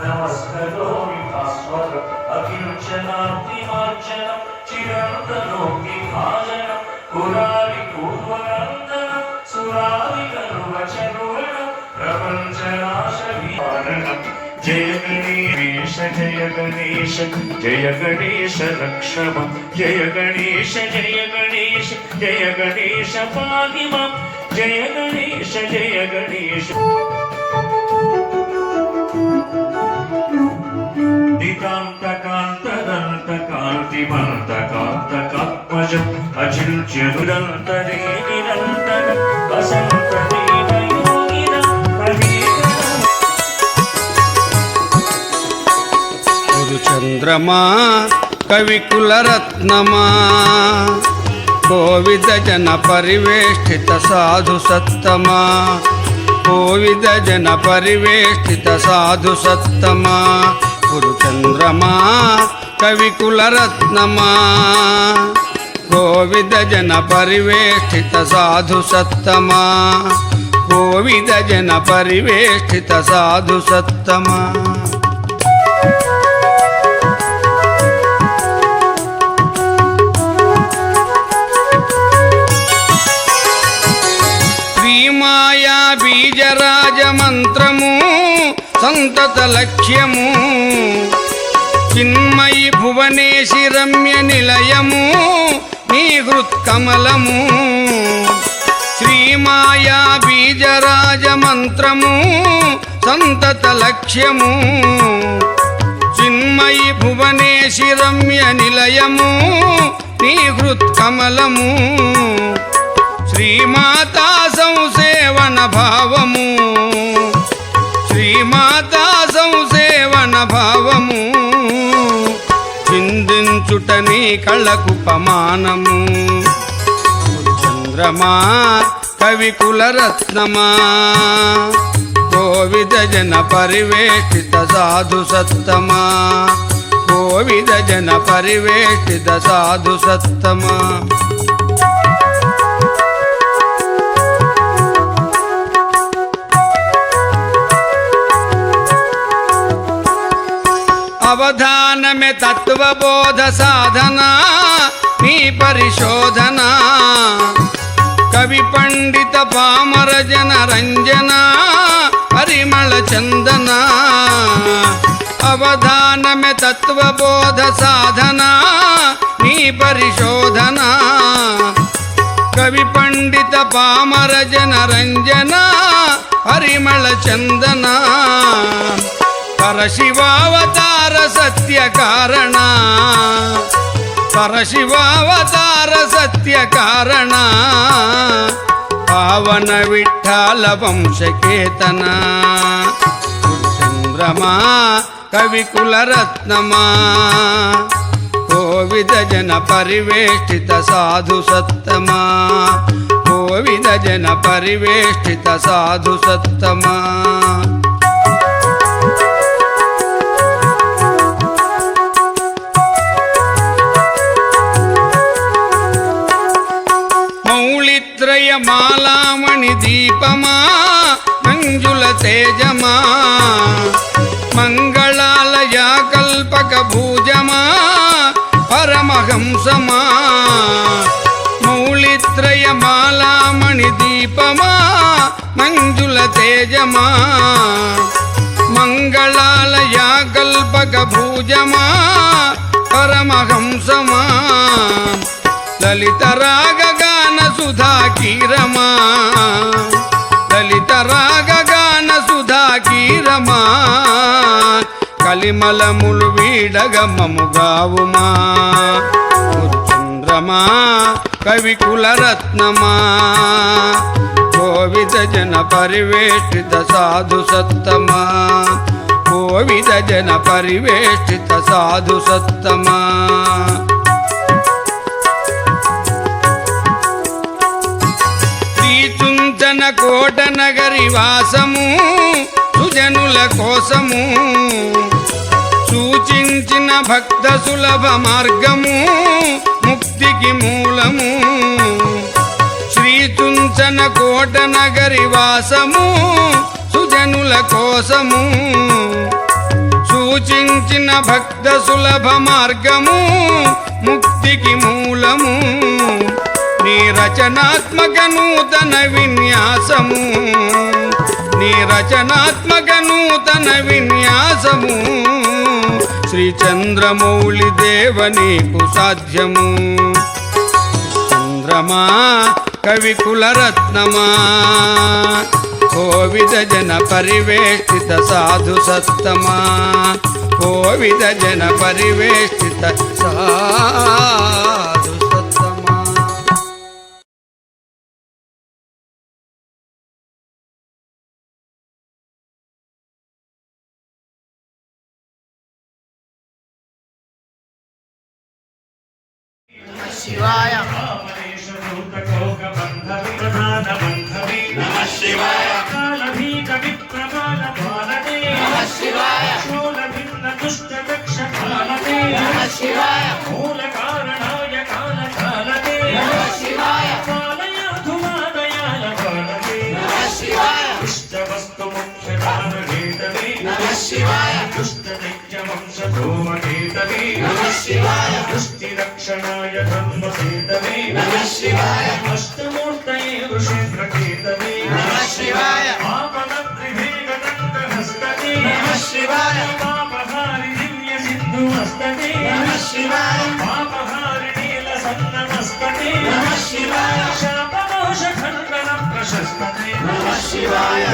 నమస్కరోమి భాస్వర అఖిలక్షణాబ్దిమార్జనం చిరంతలోకి భాజనం పురారి పూర్వనందనం సురారి కరువచరువణం ప్రపంచనాశ విహారణం జయ గణేశ జయ గణేశ జయ గణేశ రక్షమ జయ గణేశ జయ గణేశ జయ గణేశ వసంతదేవయోగినం కవీకరం గురు చంద్రమా కవికులరత్నమా కోవిద జన పరివేష్టిత సాధు సత్తమా. కోవిద జన పరివేష్టిత సాధు సత్తమా. గురుచంద్రమా కవికులరత్నమా కోవిద జన పరివేష్టిత సాధు సత్తమా. కోవిద జన పరివేష్టిత సాధు సత్తమా. సంతత లక్ష్యము. చిన్మయి భువనేశి రమ్య నిలయము. నీ హృత్కమలము శ్రీమాయా బీజరాజ మంత్రము. సంతత లక్ష్యము. చిన్మయి భువనేశి రమ్య నిలయము. నీ హృత్కమలము శ్రీమాతా సంసేవన భావము. నీ కళ్ళకు పమానము చంద్రమా కవి కులరత్నమా కోవిద జన పరివేష్టిత సాధు సత్తమా. కోవిద జన పరివేష్టిత సాధు సత్తమా. అవధా అవధానమే తత్వబోధ సాధన నీ పరిశోధన. కవి పండిత పామర జన రంజన పరిమళ చందన. అవధానమే తత్వబోధ సాధన నీ పరిశోధన. కవి పండిత పామర జన రంజన పరిమళ చందన. పరశివావతార సత్య కారణ. పరశివావతార సత్య కారణ. పావన విఠాల వంశకేతన. చంద్రమా కవి కులరత్నమా కోవిద జన పరివేష్టిత సాధు సత్తమా. కోవిద జన పరివేష్టిత సాధు సత్తమా. మాలామణి దీపమా మంజుల తేజమా మంగళాలయ కల్పక భూజమా పరమహంసమా మౌళిత్రయ మాలామణి దీపమా మంజుల తేజమా మంగళాలయ కల్పక భూజమా పరమహంసమా లలిత రాగ గాన సుధా కీరమా లలిత రాగగాన సుధా కీరమా కలిమలములు వీడగమముగావుమా చంద్రమా కవి కులరత్నమా? కోవిద జన పరివేష్టిత సాధు సత్తమా? కోవిద జన పరివేష్టిత సాధు సత్తమా? కోట నగరి వాసము సుజనుల కోసము. సూచించిన భక్త సులభ మార్గము ముక్తికి మూలము. శ్రీచుంచన కోట నగరి వాసము సుజనుల కోసము. సూచించిన భక్త సులభ మార్గము ముక్తికి మూలము. రచనాత్మక నూతన విన్యాసము. నీ రచనాత్మక నూతన విన్యాసము. శ్రీ చంద్రమౌళి దేవ నీకు సాధ్యము. చంద్రమా కవి కులరత్నమా. కోవిద జన పరివేష్టిత సాధు సత్తమా. కోవిద జన పరివేష్టిత సా శివాయ. నమ శివాయ కాలభీత విప్రమాణ పాలనే నమ శివాయ శూల భిన్న దుష్ట దక్ష కాలనే నమ శివాయ మూల కారణాయ కాల కాలనే నమ శివాయ పాలయాధుమాదయాల పాలనే నమ శివాయ ఇష్ట వస్తు ముఖ్య కారణేతనే నమ శివాయ దుష్ట నిత్య వంశ దృష్టి రక్షణాయ ధర్మసేతనే నమ శివాయ. అష్టమూర్తయే ఋషేంద్రకేతనే నమ శివాయ. ఆపదత్రిభేగదండహస్తనే నమ శివాయ. పాపహారి దివ్య సిద్ధుమస్తనే నమ శివాయ. పాపహారి నీల సన్నమస్తనే నమ శివాయ. శాపదోష ఖండన ప్రశస్తనే నమ శివాయ.